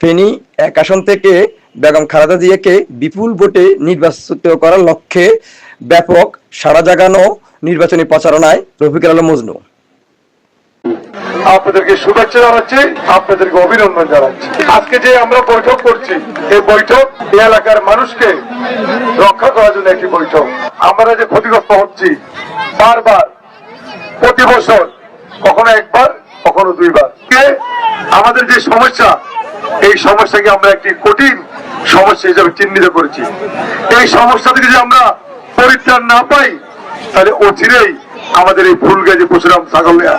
ফেনী, এক আসন থেকে বেগম খালেদা জিয়াকে বিপুল ভোটে নির্বাচিত করার লক্ষ্যে ব্যাপক সাড়া জাগানো নির্বাচনী প্রচারণায় রফিকুল আলম মজনু। আপনাদেরকে শুভেচ্ছা জানাচ্ছি, আপনাদেরকে অভিনন্দন জানাচ্ছি। আজকে যে আমরা বৈঠক করছি এই বৈঠক এই এলাকার মানুষকে রক্ষা করার জন্য একটি বৈঠক। আমরা যে ক্ষতিগ্রস্ত হচ্ছি, বারবার, প্রতি বছর, কখনো একবার, কখনো দুইবার। আমাদের যে সমস্যা এই সমস্যাকে আমরা একটি কঠিন সমস্যা হিসেবে চিহ্নিত করেছি। এই সমস্যা থেকে যদি আমরা পরিত্রাণ না পাই, তাহলে অচিরেই আমাদের এই ফুল গাছে পশুরাম ছাগলিয়া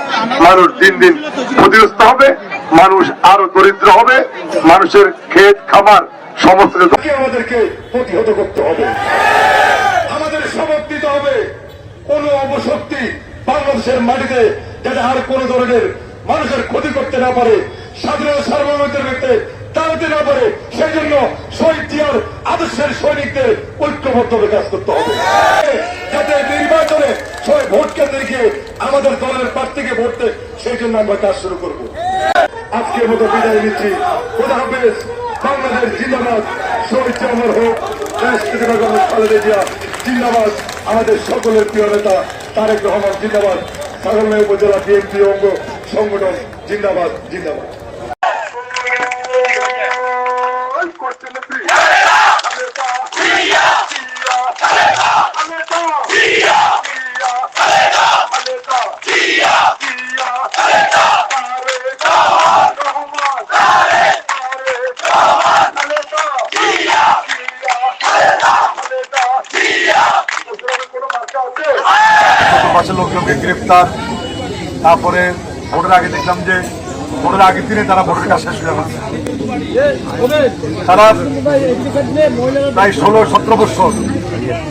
মানুষ দিন দিন ক্ষতিগ্রস্ত হবে, মানুষ আরও দরিদ্র হবে, মানুষের ক্ষেত খামার সমস্ত আমাদেরকে প্রতিহত করতে হবে। আমাদের শপথ নিতে হবে, কোন অবশক্তি বাংলাদেশের মাটিতে যাতে আর কোন ধরনের মানুষের ক্ষতি করতে না পারে, স্বাধীনতা সার্বভৌমত্বের ব্যক্তি দাঁড়াতে না পারে সেই জন্য শহীদ জিয়ার আদর্শের সৈনিকদের ঐক্যবদ্ধভাবে কাজ করতে হবে। যাতে নির্বাচনে সবাই ভোট কেন্দ্রে গিয়ে আমাদের দলের প্রার্থীকে ভোট সেই জন্য আমরা কাজ শুরু করব। আজকের মতো বিদায় নিচ্ছি। খোদা হাফেজ, বাংলাদেশ জিন্দাবাদ। শহীদ জামার হোক রাষ্ট্রপতি বেগম খালেদা জিয়া জিন্দাবাদ। আমাদের সকলের প্রিয় নেতা তারেক রহমান জিন্দাবাদ। সাগরমে উপজেলা বিএনপি অঙ্গ সংগঠন জিন্দাবাদ জিন্দাবাদ পাশে লোকজনকে গ্রেপ্তার তারপরে ভোটের আগে দেখলাম যে ভোটের আগের দিনে তারা ভোটের কাজ শেষ হয়ে গেছে। তারা প্রায় ষোলো, সতেরো বছর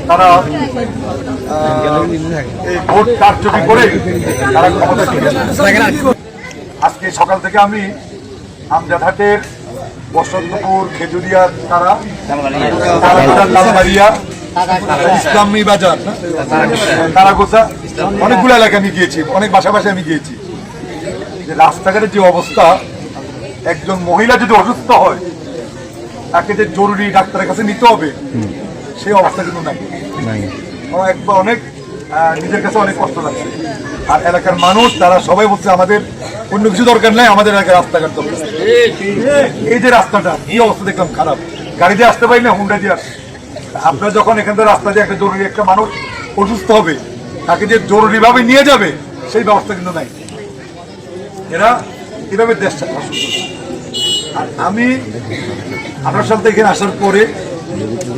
তারা এই ভোট কারচুপি করে তারা ক্ষমতা আজকে সকাল থেকে আমি আমজাদহাটের বসন্তপুর খেজুরিয়া তারা লালবাড়িয়া ইসলামী বাজার তারাগোসা অনেকগুলো এলাকা আমি গিয়েছি অনেক বাসা বাসায় আমি গিয়েছি। যে রাস্তাঘাটের যে অবস্থা একজন মহিলা যদি অসুস্থ হয় তাকে যে জরুরি ডাক্তারের কাছে নিতে হবে সেই অবস্থা কিন্তু নাই। একবার অনেক নিজের কাছে অনেক কষ্ট লাগছে। আর এলাকার মানুষ তারা সবাই বলছে আমাদের অন্য কিছু দরকার নাই আমাদের এলাকার রাস্তাঘাট দরকার। এই যে রাস্তাটা এই অবস্থা দেখলাম খারাপ। গাড়ি দিয়ে আসতে পারি না হুন্ডা দিয়ে আসে। আপনার যখন এখান থেকে রাস্তা দিয়ে একটা জরুরি একটা মানুষ অসুস্থ হবে, তাকে যে জরুরিভাবে নিয়ে যাবে, সেই ব্যবস্থা কিন্তু নাই। এরা এভাবে দেশ শাসন করছে। আর আমি আপনার সাথে এখানে আসার পরে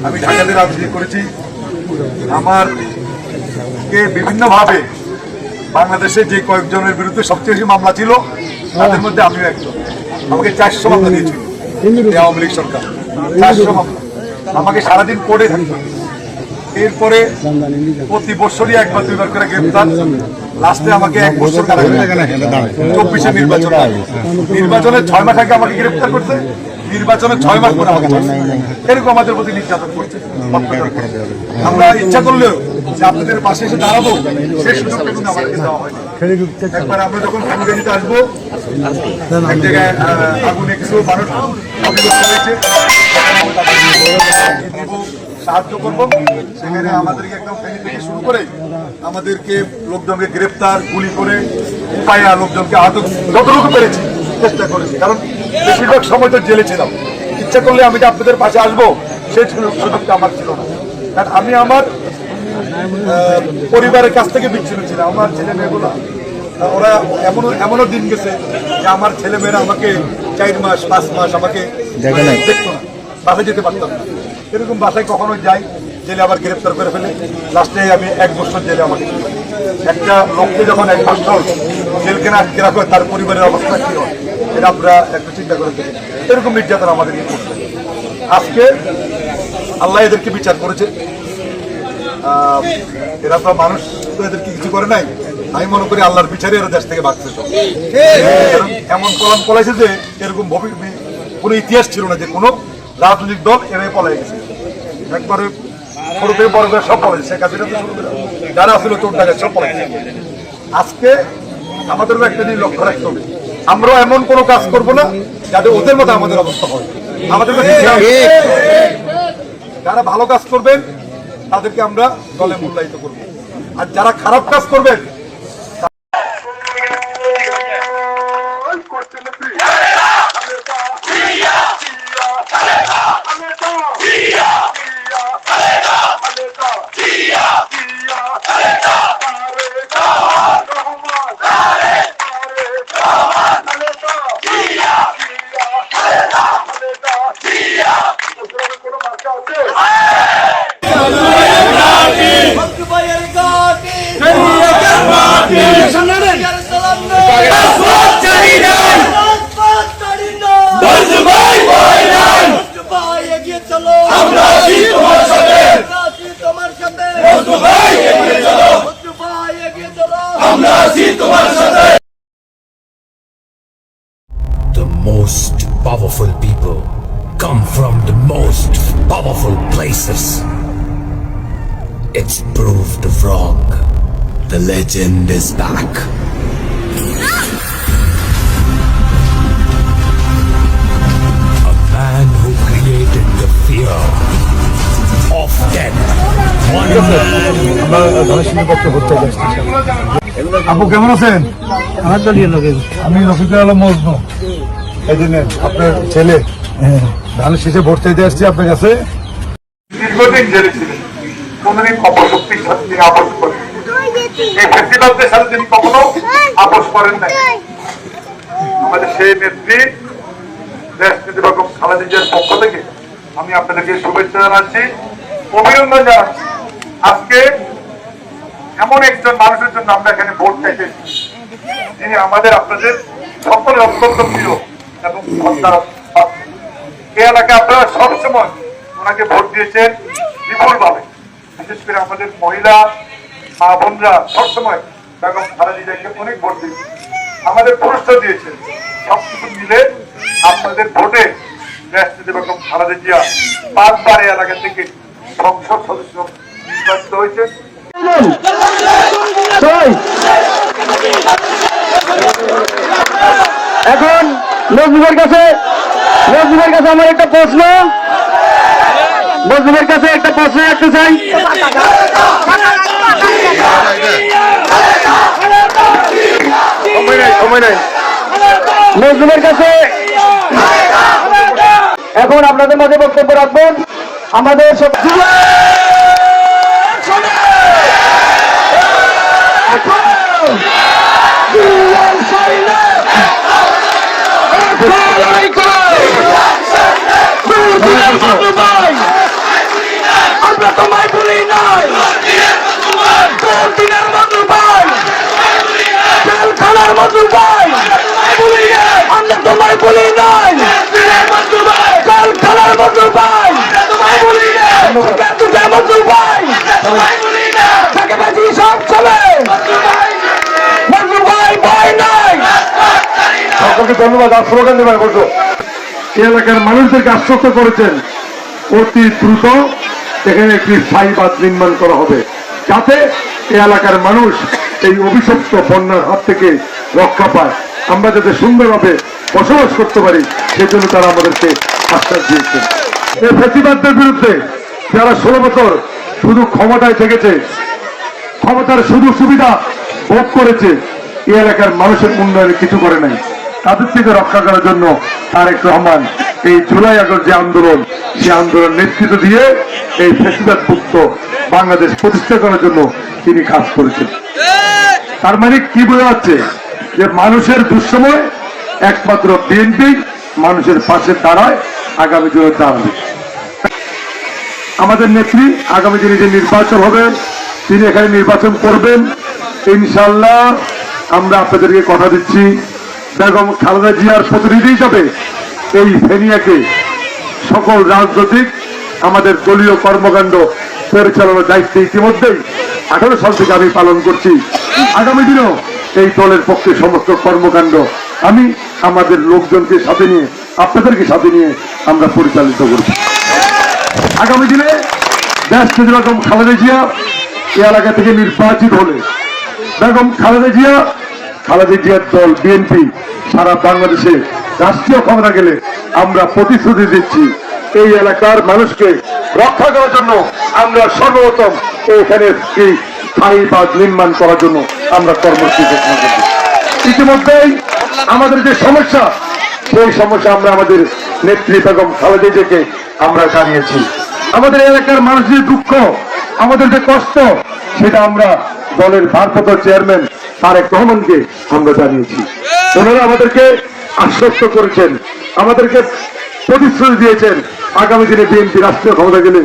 আমি ঢাকাতে রাজনীতি করেছি। আমার কে বিভিন্নভাবে বাংলাদেশে যে কয়েকজনের বিরুদ্ধে সবচেয়ে বেশি মামলা ছিল, তাদের মধ্যে আমিও একজন। আমাকে চারশো মামলা দিয়েছিল। আওয়ামী লীগ সরকার। চারশো মামলা। আমাকে সারাদিন পড়ে থাকতো এরপরে প্রতি বছরই একবার, দুইবার করে গ্রেপ্তার। লাস্টে আমাকে এক বছর চব্বিশে নির্বাচন। হয়। নির্বাচনে ছয় মাস আগে আমাকে গ্রেপ্তার করছে। নির্বাচনে ছয় মাস পরে আমাকে এরকম আমাদের প্রতি নির্যাতন করছে। আমরা ইচ্ছা করলেও যে আপনাদের পাশে এসে দাঁড়াবো সেই সুযোগটা কিন্তু আমাদেরকে দেওয়া হয়নি। একবার আমরা যখন কমিউনিটিতে আসব, এক জায়গায় আগুনে কিছু মানুষ সাহায্য করব। সেখানে আমাদেরকে একদম ফেনী থেকে শুরু করে আমাদেরকে লোকজনকে গ্রেপ্তার গুলি করে উপায়া লোকজনকে আহত যতটুকু পেরেছি চেষ্টা করেছি। কারণ বেশিরভাগ সময় তো জেলে ছিলাম। ইচ্ছা করলে আমি যে আপনাদের পাশে আসব সেই সুযোগ- সুযোগটা আমার ছিল না। কারণ আমি আমার পরিবারের কাছ থেকে বিচ্ছিন্ন ছিলাম। আমার ছেলে মেয়েগুলো ওরা এমন এমনও দিন গেছে যে আমার ছেলে মেয়েরা আমাকে চার মাস পাঁচ মাস আমাকে দেখতো না। বাসায় যেতে পারতাম না। এরকম বাসায় কখনো যাই জেলে আবার গ্রেপ্তার করে ফেলে। লাস্টে আমি এক বছর জেলে আমাকে একটা লোককে যখন এক বছর জেল কেনা আটকে রাখবে তার পরিবারের অবস্থা কি হয় এটা আমরা একটু চিন্তা করে দেখি। এরকম নির্যাতন আমাদের করছে আজকে আল্লাহ এদেরকে বিচার করেছে। এরা তো মানুষ তো এদেরকে কিছু করে নাই। আমি মনে করি আল্লাহর বিচারে এরা দেশ থেকে সব। এমন কলম পলাইছে যে এরকম ভবি- কোনো ইতিহাস ছিল না যে কোনো রাজনৈতিক দল এভাবে পলাই গেছে। একবারে ছোট থেকে বড় করে সব পলাইছে শেখ হাসিনা তো শুরু করে যারা আসলে চোর টাকা সব পলাইছে আজকে আমাদেরও একটা জিনিস লক্ষ্য রাখতে হবে। আমরাও এমন কোনো কাজ করব না যাতে ওদের মতো আমাদের অবস্থা হয়। আমাদের যারা ভালো কাজ করবেন তাদেরকে আমরা দলে মূল্যায়িত করব। আর যারা খারাপ কাজ করবেন come from the most powerful places. It's proved wrong. The legend is back. A man who created the fear of death. One আপু কেমন আছেন আমি রফিকুল আলম মজনু এই দিনে আপনার ছেলে ধানের শেষে ভোট চাইতে আসছি আপনার কাছে। দীর্ঘদিন আজকে এমন একজন মানুষের জন্য আমরা এখানে ভোট চাইতে এসেছি। যিনি আমাদের আপনাদের সকলে অত্যন্ত প্রিয় এবং। এই এলাকায় আপনারা সবসময় ওনাকে ভোট দিয়েছেন বিপুল ভাবে বিশেষ করে আমাদের মহিলা, মা, বোনরা সবসময় বেগম খালেদিজাকে অনেক ভোট দিয়েছেন। আমাদের পুরস্কার দিয়েছেন। সবকিছু মিলে আপনাদের ভোটে দেশটিতে বেগম খালেদা জিয়া পাঁচবার এলাকা থেকে সংসদ সদস্য নির্বাচিত হয়েছে এখন নজরুলের কাছে নজরুলের কাছে আমার একটা প্রশ্ন। মজুমের কাছে একটা প্রশ্ন রাখতে চাই। মজুমের কাছে এখন আপনাদের মাঝে বক্তব্য রাখবেন আমাদের সব আমরা তোমায় ভুলি নাই কোন দিনের মধু ভাই তেল খানার মধু ভাই আমরা তোমায় ভুলি নাই তেল খানার মধু ভাই এলাকার মানুষদেরকে আশ্বস্ত করেছেন, অতি দ্রুত এখানে একটি স্থায়ী নির্মাণ করা হবে, যাতে এই এলাকার মানুষ এই অভিশপ্ত বন্যার হাত থেকে রক্ষা পায়। আমরা যাতে সুন্দরভাবে বসবাস করতে পারি, সেজন্য তারা আমাদেরকে আশ্বাস দিয়েছেন। এই ফেসিবাদদের বিরুদ্ধে যারা ষোলো বছর শুধু ক্ষমতায় থেকেছে, ক্ষমতার শুধু সুবিধা ভোগ করেছে, এই এলাকার মানুষের উন্নয়নে কিছু করে নাই। তাদের থেকে রক্ষা করার জন্য তারেক রহমান এই জুলাই আগস্ট যে আন্দোলন সেই আন্দোলন নেতৃত্ব দিয়ে এই ফেসিবাদমুক্ত বাংলাদেশ প্রতিষ্ঠা করার জন্য তিনি কাজ করেছেন। তার মানে কি বোঝা যাচ্ছে? যে মানুষের দুঃসময় একমাত্র বিএনপি মানুষের পাশে দাঁড়ায়, আগামী দিনে দাঁড়াবে আমাদের নেত্রী আগামী দিনে যে নির্বাচন হবে, তিনি এখানে নির্বাচন করবেন। ইনশাল্লাহ আমরা আপনাদেরকে কথা দিচ্ছি। বেগম খালেদা জিয়ার প্রতিনিধি হিসাবে এই ফেনিয়াকে সকল রাজনৈতিক, আমাদের দলীয় কর্মকাণ্ড পরিচালনার দায়িত্ব ইতিমধ্যেই আঠারো সাল থেকে আমি পালন করছি। আগামী দিনেও এই দলের পক্ষে সমস্ত কর্মকাণ্ড আমি আমাদের লোকজনকে সাথে নিয়ে, আপনাদেরকে সাথে নিয়ে আমরা পরিচালিত করব আগামী দিনে দেশ যদি বেগম খালেদা জিয়া এই এলাকা থেকে নির্বাচিত হলে। বেগম খালেদা জিয়া, খালেদা জিয়ার দল বিএনপি, সারা বাংলাদেশে রাষ্ট্রীয় ক্ষমতা গেলে আমরা প্রতিশ্রুতি দিচ্ছি। এই এলাকার মানুষকে রক্ষা করার জন্য আমরা সর্বপ্রথম এখানে স্থায়ী বাঁধ নির্মাণ করার জন্য আমরা কর্মসূচি ঘোষণা করব ইতিমধ্যেই আমাদের যে সমস্যা, সেই সমস্যা আমরা আমাদের নেত্রী বেগম খালেদা জিয়াকে আমরা জানিয়েছি। আমাদের এলাকার মানুষের দুঃখ, আমাদের যে কষ্ট, সেটা আমরা দলের ভারপ্রাপ্ত চেয়ারম্যান তারেক রহমানকে আমরা জানিয়েছি। ওনারা আমাদেরকে আশ্বস্ত করেছেন, আমাদেরকে প্রতিশ্রুতি দিয়েছেন। আগামী দিনে বিএনপি রাষ্ট্রীয় ক্ষমতা গেলে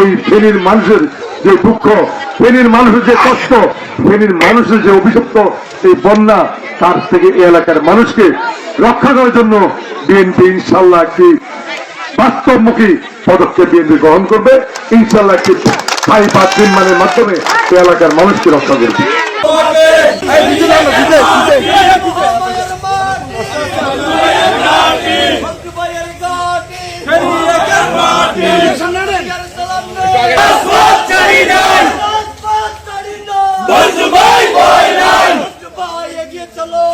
এই ফেনীর মানুষের যে দুঃখ, ফেনীর মানুষের যে কষ্ট, ফেনীর মানুষের যে অভিশপ্ত এই বন্যা, তার থেকে এই এলাকার মানুষকে রক্ষা করার জন্য বিএনপি ইনশাল্লাহ একটি বাস্তবমুখী পদক্ষেপ বিএনপি গ্রহণ করবে। ইনশাল্লাহ একটি স্থায়ী পাঁচ নির্মাণের মাধ্যমে এলাকার মানুষকে রক্ষা করবে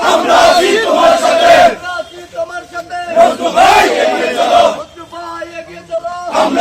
আমরা আছি তোমার সাথে তোমার সাথে এগিয়ে চলো এগিয়ে চলো আমরা আছি তোমার সাথে ঠিক আছে আপনি আছেন আপনি আমাদের সালাম নিয়ে আমি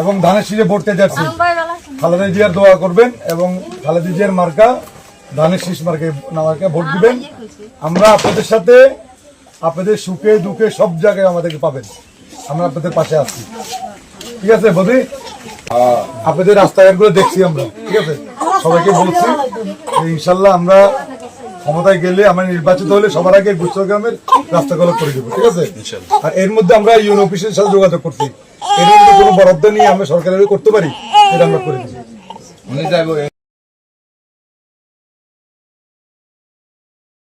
এবং ধানের ভোট চাইতে আসছি খালেদা জিয়ার দোয়া করবেন এবং খালেদা জিয়ার মার্কা ধানের শীষ মার্কে মার্কে ভোট দিবেন। আমরা আপনাদের সাথে আপনাদের সুখে দুঃখে সব জায়গায় আমাদেরকে পাবেন। আমরা আপনাদের পাশে আছি। ঠিক আছে বদি? আপনাদের রাস্তাঘাটগুলো দেখছি আমরা। ঠিক আছে? সবাইকে বলছি যে ইনশাল্লাহ আমরা ক্ষমতায় গেলে আমরা নির্বাচিত হলে সবার আগে গুচ্ছগ্রামের রাস্তাগুলো করে দেবো। ঠিক আছে? আর এর মধ্যে আমরা ইউন অফিসের সাথে যোগাযোগ করছি। এর মধ্যে কোনো বরাদ্দ নিয়ে আমরা সরকারের করতে পারি এটা আমরা করে দিচ্ছি